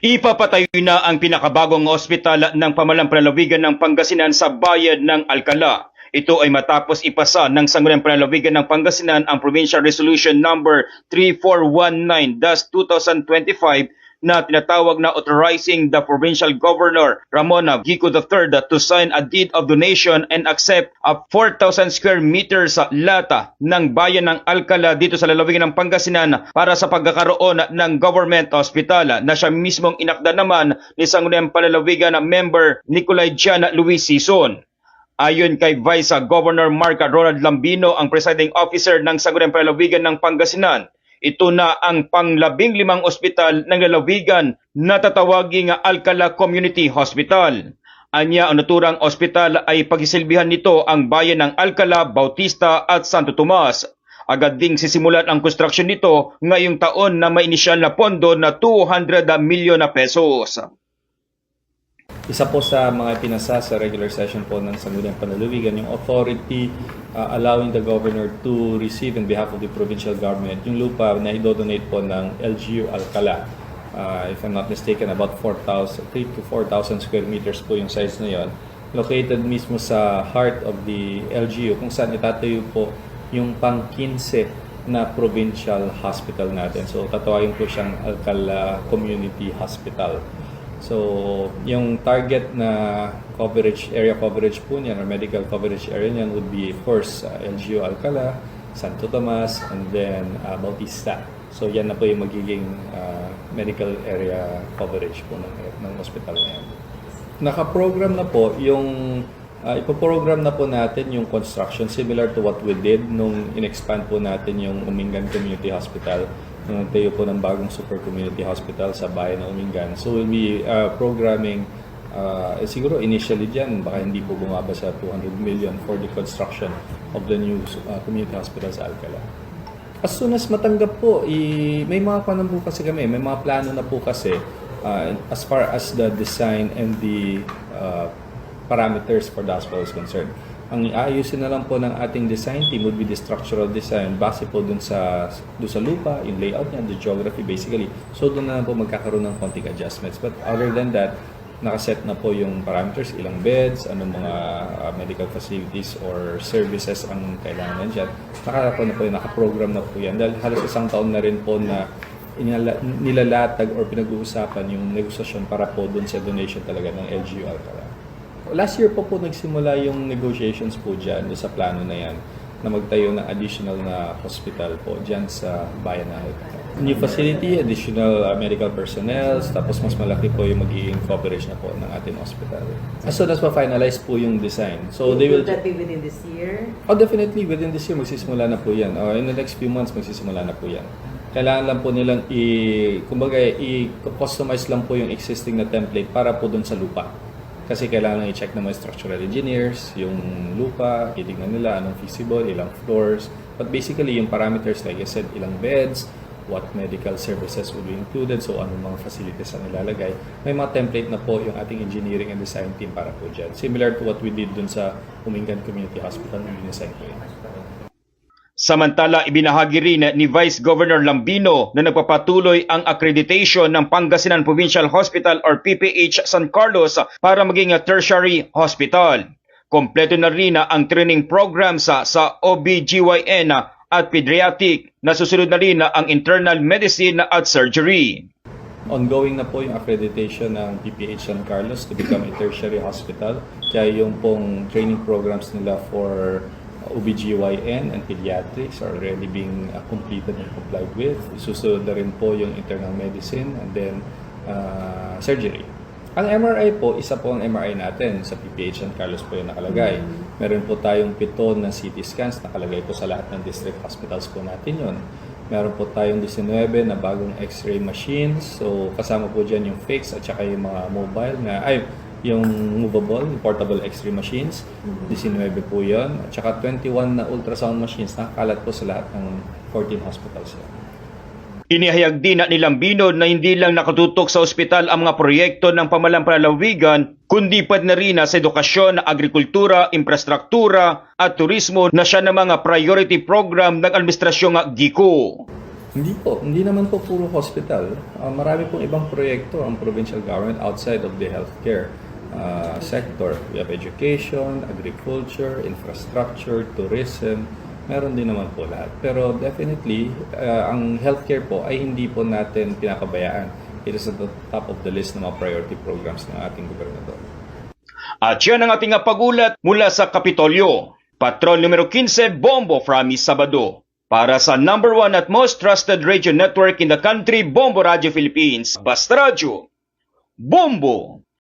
Ipapatayo na ang pinakabagong ospital ng pamalang palalawigan ng Pangasinan sa bayan ng Alcala. Ito ay matapos ipasa ng Sangguniang Palalawigan ng Pangasinan ang Provincial Resolution Number 3419-2025 na tinatawag na authorizing the provincial governor Ramona Gico III to sign a deed of donation and accept a 4,000 square meters sa lata ng bayan ng Alcala dito sa lalawigan ng Pangasinan para sa pagkakaroon ng government hospital na siya mismong inakda naman ni Sangguniang Palalawigan member Nicolay Gian Luis Sison. Ayon kay Vice Governor Mark Ronald Lambino, ang presiding officer ng Sangguniang Palalawigan ng Pangasinan, ito na ang panglabing limang ospital ng lalawigan na tatawaging Alcala Community Hospital. Anya ang naturang ospital ay pagsisilbihan nito ang bayan ng Alcala, Bautista at Santo Tomas. Agad ding sisimulan ang construction nito ngayong taon na may inisyal na pondo na 200 milyon na pesos. Isa po sa mga pinasa sa regular session po ng Sangguniang Panalawigan, yung authority uh, allowing the governor to receive in behalf of the provincial government yung lupa na idodonate po ng LGU Alcala. Uh, if I'm not mistaken, about 4,000, 3 to 4,000 square meters po yung size na yon. Located mismo sa heart of the LGU kung saan itatayo po yung pang-15 na provincial hospital natin. So tatawagin po siyang Alcala Community Hospital. So, yung target na coverage, area coverage po niyan, or medical coverage area niyan would be, of course, uh, LGU Alcala, Santo Tomas, and then uh, Bautista. So, yan na po yung magiging uh, medical area coverage po ng, ng hospital na yan. Naka-program na po yung uh, ipoprogram na po natin yung construction similar to what we did nung in-expand po natin yung Umingan Community Hospital nung nagtayo po ng bagong super community hospital sa bayan ng Umingan. So we'll be uh, programming uh, eh, siguro initially dyan, baka hindi po bumaba sa 200 million for the construction of the new uh, community hospital sa Alcala. As soon as matanggap po, i- may mga paano po kasi kami, may mga plano na po kasi uh, as far as the design and the uh, parameters for the hospital is concerned. Ang iayusin na lang po ng ating design team would be the structural design base po dun sa, dun sa lupa, yung layout niya, the geography basically. So doon na lang po magkakaroon ng konting adjustments. But other than that, nakaset na po yung parameters, ilang beds, anong mga uh, medical facilities or services ang kailangan dyan. Naka, po na po, nakaprogram na po yan. Dahil halos isang taon na rin po na inala, nilalatag or pinag-uusapan yung negosasyon para po dun sa donation talaga ng LGU Alcala. Last year po po nagsimula yung negotiations po dyan sa plano na yan na magtayo ng additional na hospital po dyan sa bayan na. New facility, additional uh, medical personnel, tapos mas malaki po yung magiging coverage na po ng ating hospital. As soon as ma-finalize po yung design. So they will... that be within this year? Oh, definitely within this year magsisimula na po yan. Oh, in the next few months magsisimula na po yan. Kailangan lang po nilang i kumbaga i-customize lang po yung existing na template para po doon sa lupa. Kasi kailangan lang i-check ng mga structural engineers, yung lupa, titignan nila anong feasible, ilang floors. But basically, yung parameters, like I said, ilang beds, what medical services will be included, so anong mga facilities ang ilalagay. May mga template na po yung ating engineering and design team para po dyan. Similar to what we did dun sa Umingan Community Hospital, po yun. Samantala, ibinahagi rin ni Vice Governor Lambino na nagpapatuloy ang accreditation ng Pangasinan Provincial Hospital or PPH San Carlos para maging tertiary hospital. Kompleto na rin ang training program sa, sa OBGYN at pediatric na susunod na rin ang internal medicine at surgery. Ongoing na po yung accreditation ng PPH San Carlos to become a tertiary hospital. Kaya yung pong training programs nila for OBGYN and pediatrics are already being uh, completed and complied with. Susunod na rin po yung internal medicine and then uh, surgery. Ang MRI po, isa po ang MRI natin sa PPH San Carlos po yung nakalagay. Meron po tayong pito na CT scans nakalagay po sa lahat ng district hospitals po natin yon. Meron po tayong 19 na bagong x-ray machines. So kasama po dyan yung fixed at saka yung mga mobile na, ay, yung movable, yung portable x-ray machines. 19 po yon At saka 21 na ultrasound machines nakakalat po sa lahat ng 14 hospitals yan. Inihayag din na ni Lambino na hindi lang nakatutok sa ospital ang mga proyekto ng pamalang palalawigan, kundi pad na rin sa edukasyon, agrikultura, infrastruktura at turismo na siya ng mga priority program ng administrasyong GICO. Hindi po, hindi naman po puro hospital. Ah, marami pong ibang proyekto ang provincial government outside of the healthcare ah, sector. We have education, agriculture, infrastructure, tourism. Meron din naman po lahat. Pero definitely, ah, ang healthcare po ay hindi po natin pinakabayaan. It is at the top of the list ng mga priority programs ng ating gobernador. At yan ang ating pagulat mula sa Kapitolyo. Patrol numero 15, Bombo from Sabado. Para sa number one at most trusted radio network in the country, Bombo Radio Philippines. Basta Radio. Bombo!